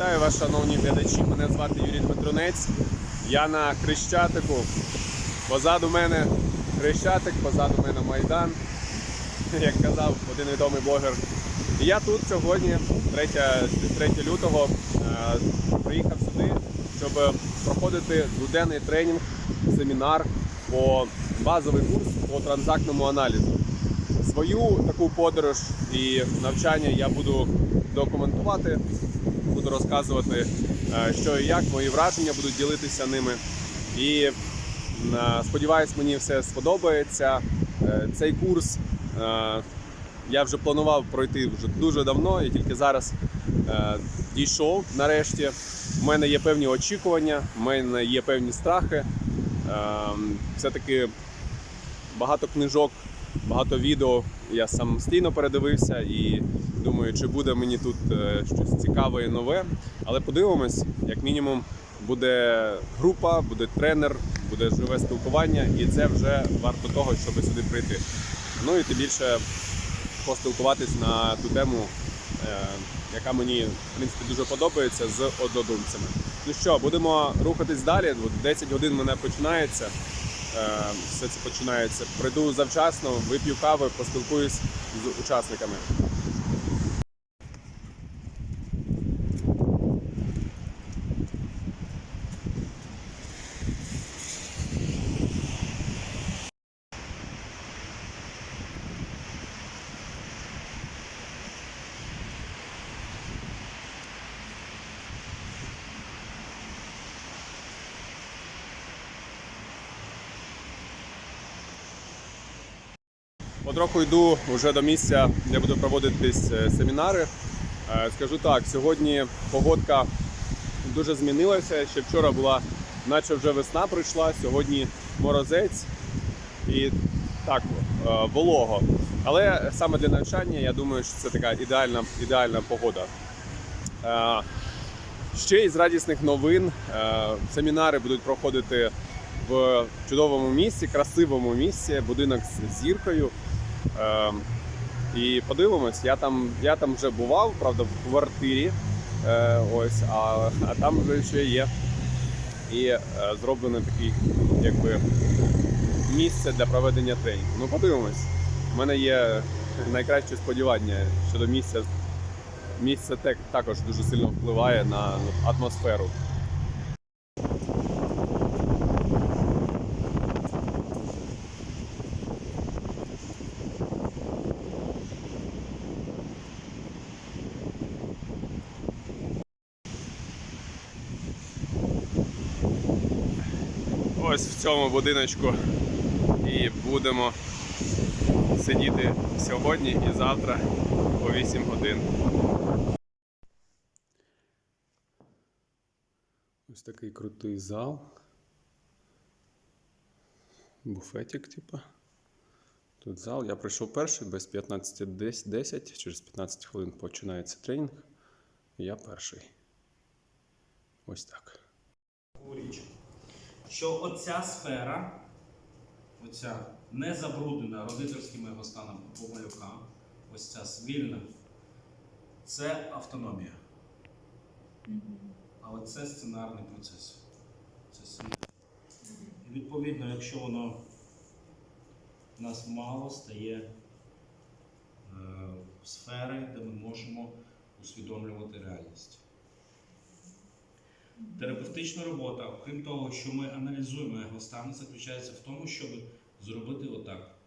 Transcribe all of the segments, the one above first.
Вітаю вас, шановні глядачі. Мене звати Юрій Дмитрунець. Я на Хрещатику. Позаду мене Хрещатик, позаду мене Майдан, як казав один відомий блогер. І я тут сьогодні, 3, 3 лютого, е, приїхав сюди, щоб проходити дводенний тренінг, семінар по базовий курс по транзактному аналізу. Свою таку подорож і навчання я буду документувати, буду розказувати, е, що і як, мої враження будуть ділитися ними. І е, сподіваюсь, мені все сподобається. Е, Цей курс я вже планував пройти вже дуже давно, і тільки зараз дійшов нарешті. У мене є певні очікування, у мене є певні страхи. Все-таки багато книжок, багато відео я самостійно передивився і думаю, чи буде мені тут е, щось цікаве і нове. Але подивимось, як мінімум, буде група, буде тренер, буде живе спілкування, і це вже варто того, щоб сюди прийти. Ну і тим більше поспілкуватись на ту тему, е, яка мені в принципі дуже подобається з однодумцями. Ну що, будемо рухатись далі. От 10 годин мене починається. Е, Все це починається. Прийду завчасно, вип'ю кави, поспілкуюсь з учасниками. Потроху йду вже до місця, де буду проводитись е, семінари. Е, Скажу так, сьогодні погодка дуже змінилася. Ще вчора була, наче вже весна прийшла, сьогодні морозець і так е, волого. Але саме для навчання я думаю, що це така ідеальна, ідеальна погода. Ще із радісних новин семінари будуть проходити в чудовому місці, красивому місці, будинок з зіркою. Е, І подивимось, я там, я там вже бував, правда, в квартирі. Е, Ось, а, а там вже ще є. І е, зроблено такий, якби місце для проведення тренінгу. Ну, подивимось. У мене є найкраще сподівання щодо місця. Місце так- також дуже сильно впливає на атмосферу. Цьому будиночку і будемо сидіти сьогодні і завтра по 8 годин. Ось такий крутий зал. Буфетик, типа. Тут зал. Я прийшов перший без 15.10. Через 15 хвилин починається тренінг. Я перший. Ось так. річ, що оця сфера, оця не забруднена родительським його станом або малюка, ось ця вільна, це автономія. А оце сценарний процес. Це світ. І відповідно, якщо воно в нас мало стає е, сфери, де ми можемо усвідомлювати реальність. Терапевтична робота, окрім того, що ми аналізуємо його стан, заключається в тому, щоб зробити отак.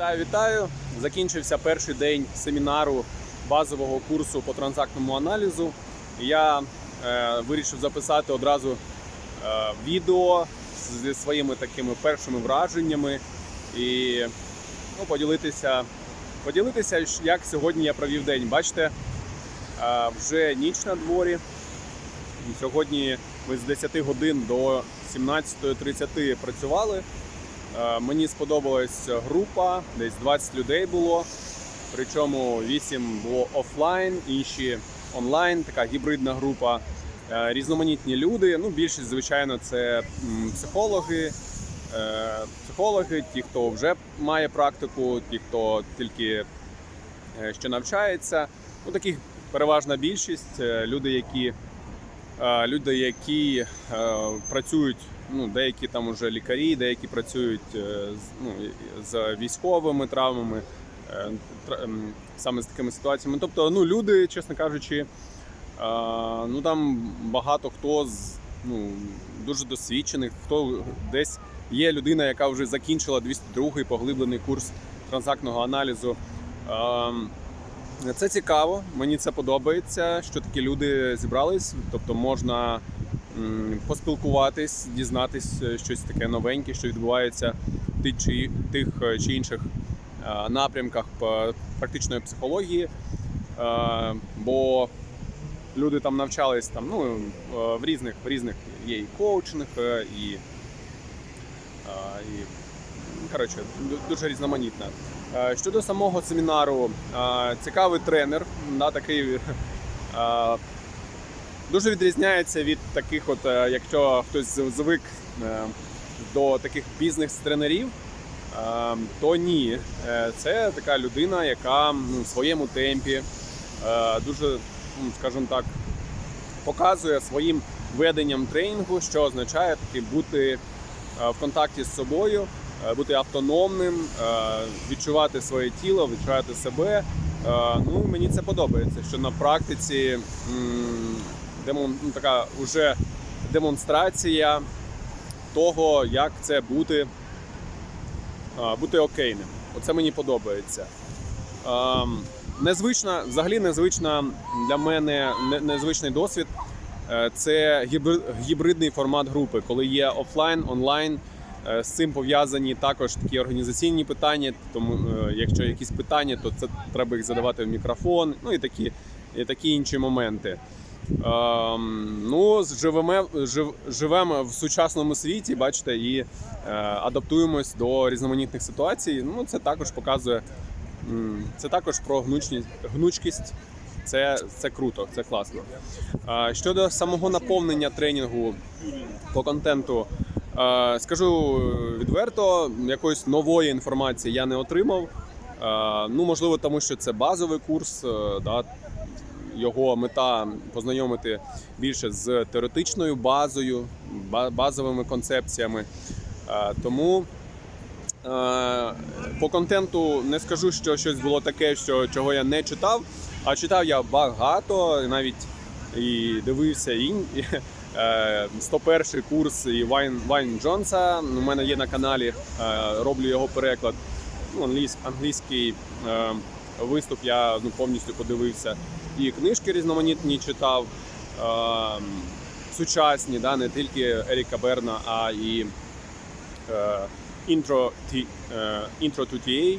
Вітаю, вітаю! Закінчився перший день семінару базового курсу по транзактному аналізу. Я е, вирішив записати одразу е, відео зі своїми такими першими враженнями і ну, поділитися поділитися, як сьогодні я провів день. Бачите, е, вже ніч на дворі. Сьогодні ми з 10 годин до 17.30 працювали. Е, Мені сподобалась група, десь 20 людей було. Причому 8 було офлайн, інші онлайн, така гібридна група. Е, Різноманітні люди. Ну, більшість, звичайно, це психологи, е, психологи, ті, хто вже має практику, ті, хто тільки ще навчається. Ну, таких переважна більшість. Люди, які, люди, які працюють, ну, деякі там уже лікарі, деякі працюють е, ну, з військовими травмами, е, ем, саме з такими ситуаціями. Тобто, ну, люди, чесно кажучи, е, ну там багато хто з ну, дуже досвідчених, хто десь є людина, яка вже закінчила 202-й поглиблений курс транзактного аналізу. Ем, Це цікаво, мені це подобається, що такі люди зібрались. Тобто можна поспілкуватись, дізнатись е, щось таке новеньке, що відбувається в тих чи, тих е, чи інших е, напрямках практичної психології. Бо люди там навчались там, ну, в різних, в різних є і коучинг, і, і коротше, дуже різноманітно. Е, Щодо самого семінару, цікавий тренер, да, такий дуже відрізняється від таких, от, е, якщо хтось звик е, до таких бізнес-тренерів, е, то ні. Це така людина, яка ну, в своєму темпі дуже, ну, скажімо так, показує своїм веденням тренінгу, що означає таки бути в контакті з собою, бути автономним, відчувати своє тіло, відчувати себе. Ну, мені це подобається, що на практиці демон, ну, така уже демонстрація того, як це бути, е, бути окейним. Оце мені подобається. Ем, Незвична, взагалі незвична для мене незвичний досвід. Е, Це гібридний формат групи, коли є офлайн, онлайн. Е, З цим пов'язані також такі організаційні питання. Тому, е, якщо якісь питання, то це треба їх задавати в мікрофон, ну і такі, і такі інші моменти. Ем, ну, живемо, жив, живемо в сучасному світі, бачите, і е, адаптуємось до різноманітних ситуацій. Ну, це також показує, це також про гнучність, гнучкість. Це, це круто, це класно. Е, щодо самого наповнення тренінгу по контенту, е, скажу відверто, якоїсь нової інформації я не отримав. Ну, можливо, тому що це базовий курс, да, його мета познайомити більше з теоретичною базою, базовими концепціями. Е, Тому е, по контенту не скажу, що щось було таке, що, чого я не читав, а читав я багато, навіть і дивився ін. і, е, 101 курс і Вайн, Вайн Джонса. У мене є на каналі, роблю його переклад. Ну, англійсь- англійський виступ я ну, повністю подивився. І книжки різноманітні читав, е, сучасні, да, не тільки Еріка Берна, а і е, Intro, е, to TA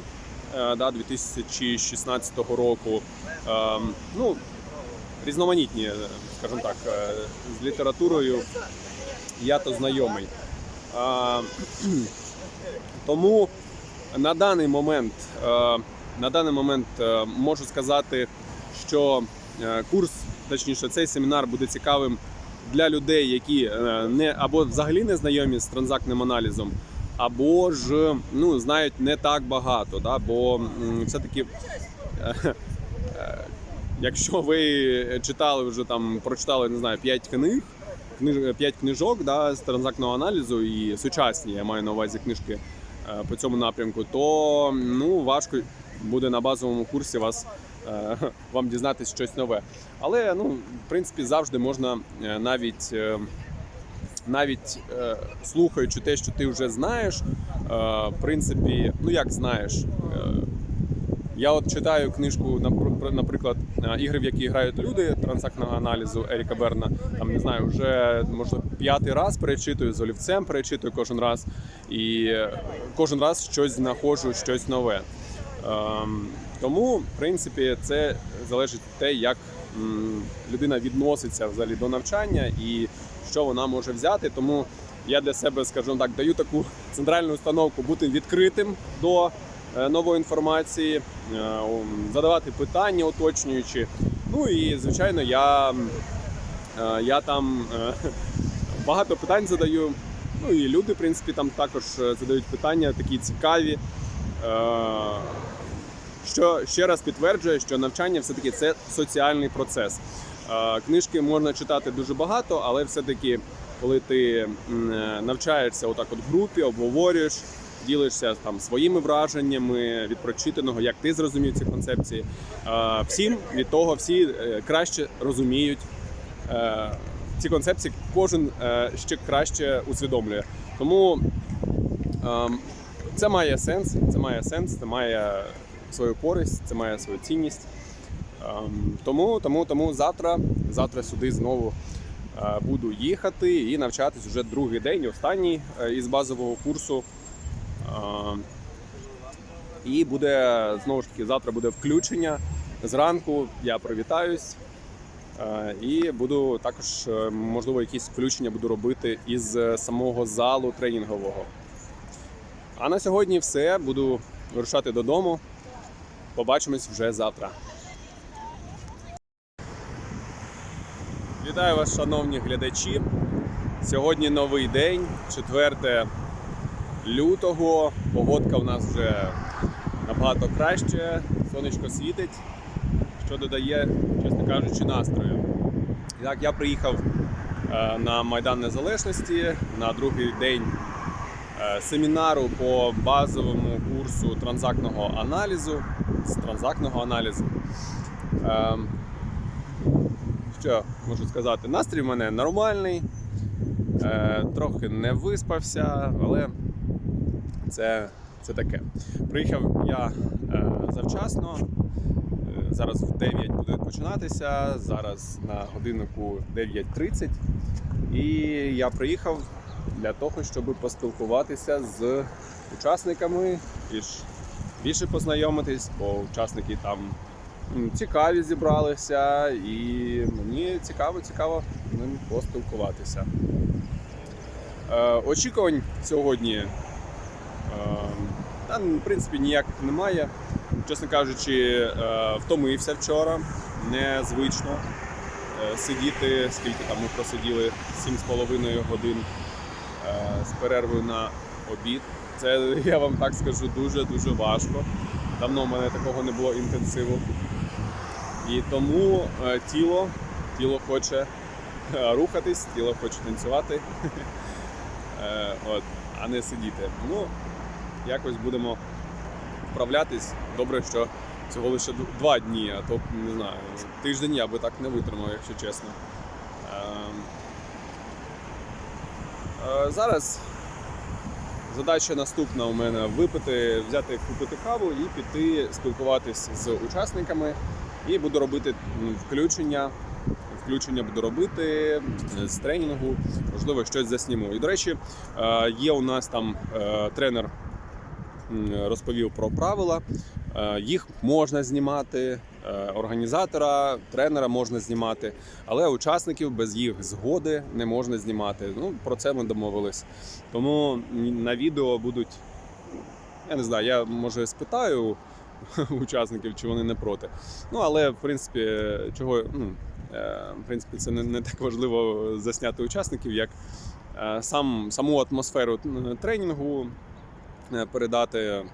е, да, 2016 року. Е, ну, різноманітні, скажімо так, з літературою я то знайомий. Тому на даний момент, на даний момент можу сказати, що е, курс, точніше, цей семінар буде цікавим для людей, які е, не або взагалі не знайомі з транзактним аналізом, або ж ну, знають не так багато. Да? Бо все-таки, е, якщо ви читали вже там, прочитали, не знаю, 5 книг, книж, 5 книжок да, з транзактного аналізу і сучасні, я маю на увазі книжки по цьому напрямку, то ну, важко буде на базовому курсі вас, вам дізнатися щось нове. Але ну, в принципі завжди можна е, навіть. е, Навіть е, слухаючи те, що ти вже знаєш, е, в принципі, ну як знаєш, е, я от читаю книжку, наприклад, е, ігри, в які грають люди транзактного аналізу Еріка Берна. Там не знаю, вже може п'ятий раз перечитую з олівцем, перечитую кожен раз, і е, кожен раз щось знаходжу, щось нове. Тому, в принципі, це залежить від те, як людина відноситься взагалі до навчання і що вона може взяти. Тому я для себе, скажімо так, даю таку центральну установку бути відкритим до е, нової інформації, е, задавати питання уточнюючи. Ну і звичайно, я, е, я там багато питань задаю. Ну і люди, в принципі, там також задають питання такі цікаві. Що ще раз підтверджує, що навчання все-таки це соціальний процес. Е, Книжки можна читати дуже багато, але все-таки, коли ти е, навчаєшся отак от в групі, обговорюєш, ділишся там своїми враженнями від прочитаного, як ти зрозумів ці концепції. е, Всім від того всі краще розуміють ці концепції, кожен ще краще усвідомлює. Тому ем, це має сенс, це має сенс, це має свою користь, це має свою цінність. Ем, Тому, тому, тому завтра, завтра сюди знову е, буду їхати і навчатись вже другий день, останній е, із базового курсу. Ем, І буде знову ж таки завтра буде включення. Зранку я привітаюсь. Е, І буду також, можливо, якісь включення буду робити із самого залу тренінгового. А на сьогодні все. Буду вирушати додому. Побачимось вже завтра. Вітаю вас, шановні глядачі. Сьогодні новий день, 4 лютого. Погодка у нас вже набагато краще, сонечко світить, що додає, чесно кажучи, настрою. Так, я приїхав е, на Майдан Незалежності на другий день е, семінару по базовому курсу транзактного аналізу з транзактного аналізу. Ем, Що можу сказати? Настрій в мене нормальний, е, трохи не виспався, але це, це таке. Приїхав я е, завчасно. Е, Зараз в 9 буде починатися, зараз на годиннику 9.30. І я приїхав для того, щоб поспілкуватися з учасниками і більше познайомитись, бо учасники там цікаві зібралися, і мені цікаво, цікаво з ним поспілкуватися. Е, очікувань сьогодні, е, та, в принципі, ніяких немає. Чесно кажучи, е, втомився вчора, незвично сидіти, скільки там ми просиділи 7,5 годин з перервою на обід. Це я вам так скажу дуже-дуже важко. Давно в мене такого не було інтенсиву. І тому е, тіло, тіло хоче е, рухатись, тіло хоче танцювати, Е, от, а не сидіти. Ну, якось будемо вправлятись. Добре, що цього лише два дні, а то не знаю, тиждень я би так не витримав, якщо чесно. Ем, Зараз задача наступна у мене випити, взяти, купити каву і піти спілкуватись з учасниками. І буду робити включення. Включення буду робити з тренінгу, можливо, щось засніму. І до речі, е, є у нас там е, тренер розповів про правила. Е, Їх можна знімати, е, організатора, тренера можна знімати, але учасників без їх згоди не можна знімати. Ну, про це ми домовились. Тому на відео будуть. Я не знаю, я може спитаю учасників, чи вони не проти. Ну, але в принципі, чого. Ну, е, в принципі, це не, не так важливо засняти учасників, як е, сам, саму атмосферу тренінгу е, передати, е,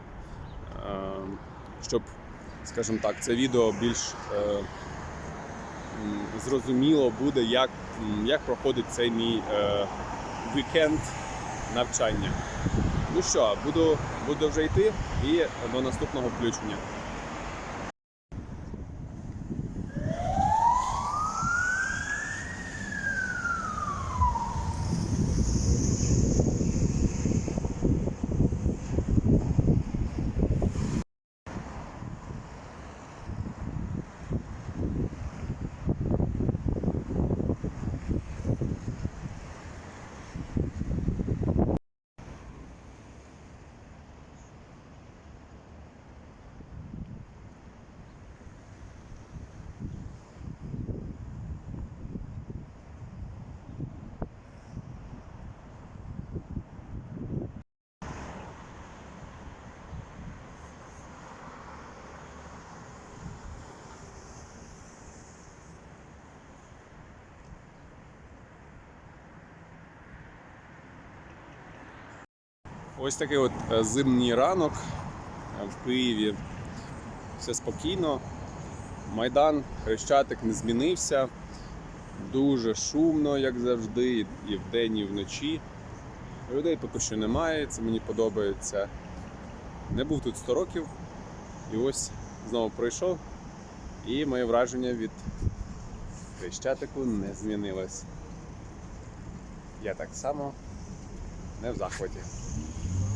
щоб, скажімо так, це відео більш е, зрозуміло буде, як, як проходить цей мій е, вікенд навчання. Ну що, буду, буду вже йти і до наступного включення. Ось такий от е, зимній ранок е, в Києві. Все спокійно. Майдан Хрещатик не змінився. Дуже шумно, як завжди, і вдень, і вночі. Людей поки що немає, це мені подобається. Не був тут 100 років. І ось знову пройшов. І моє враження від Хрещатику не змінилось. Я так само не в захваті.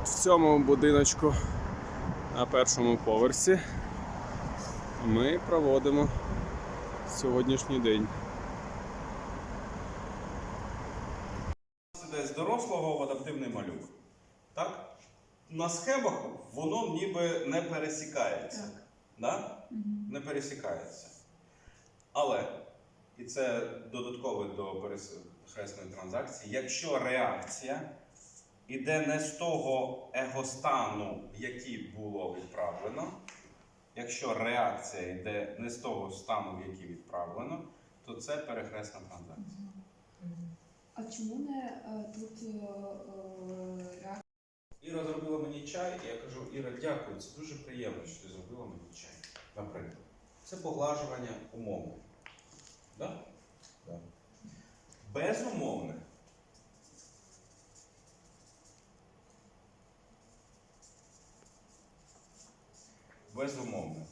От в цьому будиночку на першому поверсі ми проводимо сьогоднішній день. Іде з дорослого в адаптивний малюк. Так? На схемах воно ніби не пересікається. Так. Да? Не пересікається. Але, і це додатково до перехресної транзакції, якщо реакція іде не з того егостану, який було відправлено, якщо реакція йде не з того стану, в який відправлено, то це перехресна транзакція. А чому не е, тут е, е, реакція? Іра зробила мені чай, і я кажу, Іра, дякую, це дуже приємно, що ти зробила мені чай. Наприклад. Це поглажування умовне. Да? Да. Безумовне. Безумовне.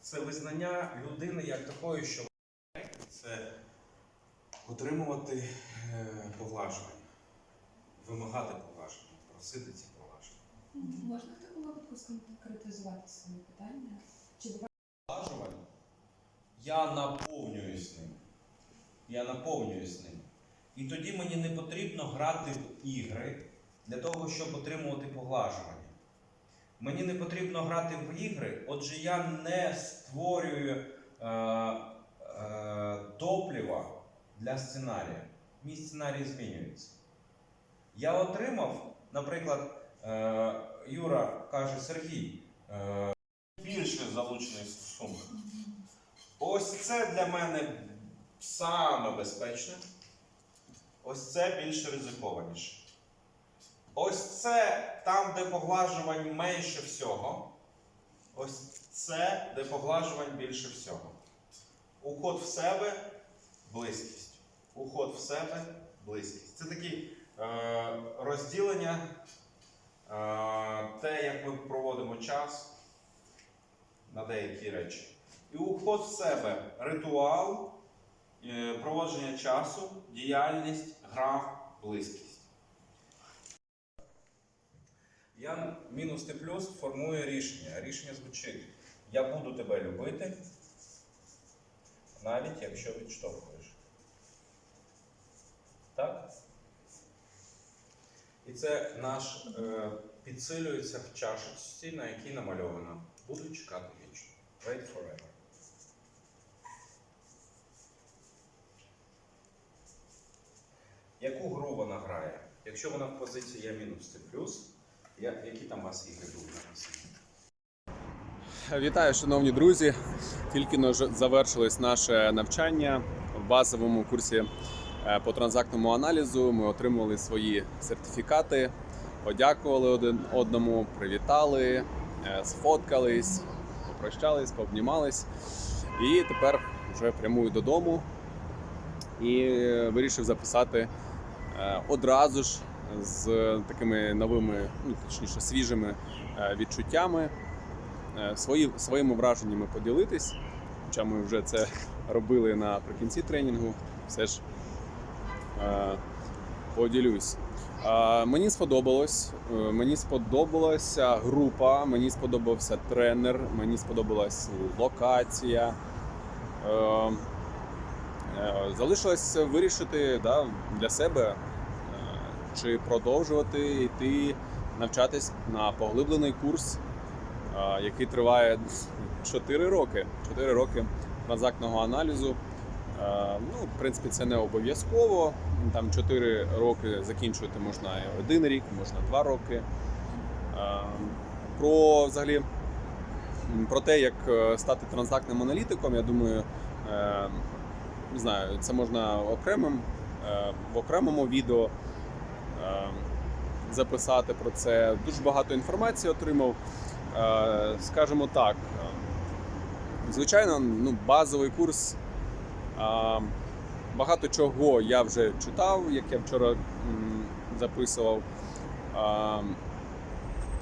Це визнання людини як такої, що це отримувати е, поглажування, вимагати поглаження, просити ці поглаження. Можна в такому випадку сконкретизувати своє питання? Чи Поглажування я наповнююсь ним. Я наповнююсь ним. І тоді мені не потрібно грати в ігри для того, щоб отримувати поглажування. Мені не потрібно грати в ігри, отже, я не створюю е, е, топлива для сценарія. Мій сценарій змінюється. Я отримав, наприклад, е, Юра каже, Сергій, е, більше залучений стосунок. Ось це для мене саме безпечне. Ось це більш ризикованіше. Ось це там, де поглажувань менше всього. Ось це, де поглажувань більше всього. Уход в себе близькість. Уход в себе близькість. Це такі е, розділення, е, те, як ми проводимо час на деякі речі. І уход в себе ритуал, е, проводження часу, діяльність, гра, близькість. Я мінус Т плюс формує рішення. Рішення звучить: Я буду тебе любити, навіть якщо відштовхуєш. Так? І це наш е, підсилюється в чашечці, на якій намальовано. Буду чекати вічно. Wait forever. Яку гру вона грає? Якщо вона в позиції я мінус Т плюс, які там у вас ігри будуть написані? Вітаю, шановні друзі! Тільки завершилось наше навчання в базовому курсі е, по транзактному аналізу. Ми отримали свої сертифікати, подякували один одному, привітали, е, сфоткались, попрощались, пообнімались. І тепер вже прямую додому і е, вирішив записати одразу ж з такими новими, ну точніше свіжими е, відчуттями е, свої, своїми враженнями поділитись. Хоча ми вже це робили наприкінці тренінгу, все ж е, поділюсь. Е, Мені сподобалось. Е, Мені сподобалася група, мені сподобався тренер, мені сподобалась локація. Е, е, Залишилось вирішити да, для себе, е, чи продовжувати йти навчатись на поглиблений курс, який триває 4 роки. 4 роки транзактного аналізу. Ну, в принципі, це не обов'язково. Там 4 роки закінчувати можна один рік, можна 2 роки. Про взагалі про те, як е, стати транзактним аналітиком, я думаю, е, не знаю, це можна окремим е, в окремому відео записати про це. Дуже багато інформації отримав. Е, Скажімо так, е, звичайно, ну, базовий курс. Багато чого я вже читав, як я вчора записував.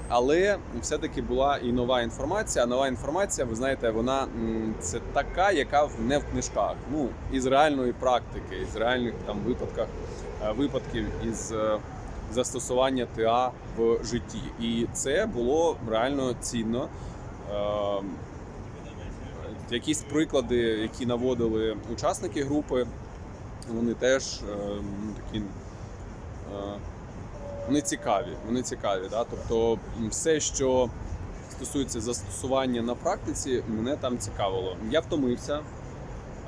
Але все-таки була і нова інформація. А нова інформація, ви знаєте, вона це така, яка не в книжках. Ну, із реальної практики, із реальних там випадках, е, випадків із е, застосування ТА в житті. І це було реально цінно. Е, Якісь приклади, які наводили учасники групи, вони теж е, ну, такі е, вони цікаві. Вони цікаві. Да? Тобто, все, що стосується застосування на практиці, мене там цікавило. Я втомився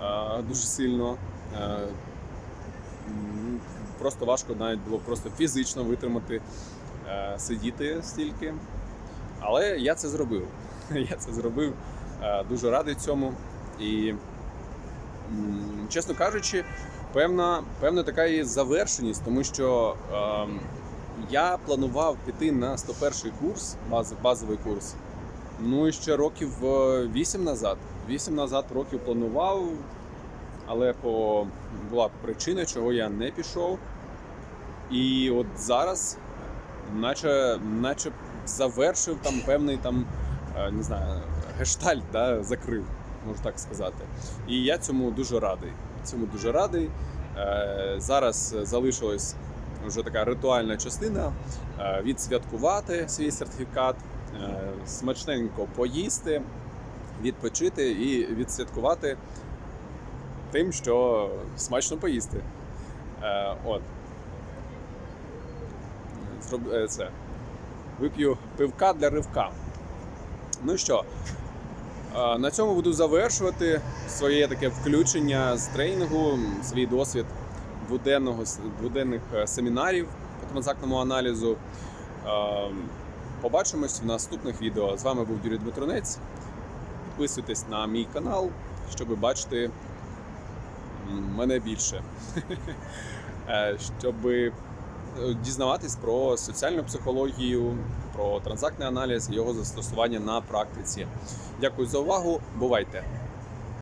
е, дуже сильно. Е, просто важко навіть було просто фізично витримати, е, сидіти стільки. Але я це зробив. Я це зробив. Е, Дуже радий цьому. І, чесно кажучи, певна, певна така і завершеність, тому що ем, я планував піти на 101 курс, баз, базовий курс. Ну і ще років 8 назад. 8 назад років планував, але по, була причина, чого я не пішов. І от зараз, наче, наче завершив там певний там, е, не знаю, гештальт, да, закрив, можу так сказати. І я цьому дуже радий. Цьому дуже радий. Е, Зараз залишилась вже така ритуальна частина е, відсвяткувати свій сертифікат, смачненько поїсти, відпочити і відсвяткувати тим, що смачно поїсти. Е, От. Зроб... е, Це. Вип'ю пивка для ривка. Ну що, е, на цьому буду завершувати своє таке включення з тренінгу, свій досвід дводенного, дводенних е, семінарів по транзактному аналізу. Е, Побачимось в наступних відео. З вами був Юрій Дмитронець. Підписуйтесь на мій канал, щоб бачити мене більше. Е, Щоб дізнаватись про соціальну психологію, про транзактний аналіз і його застосування на практиці. Дякую за увагу. Бувайте!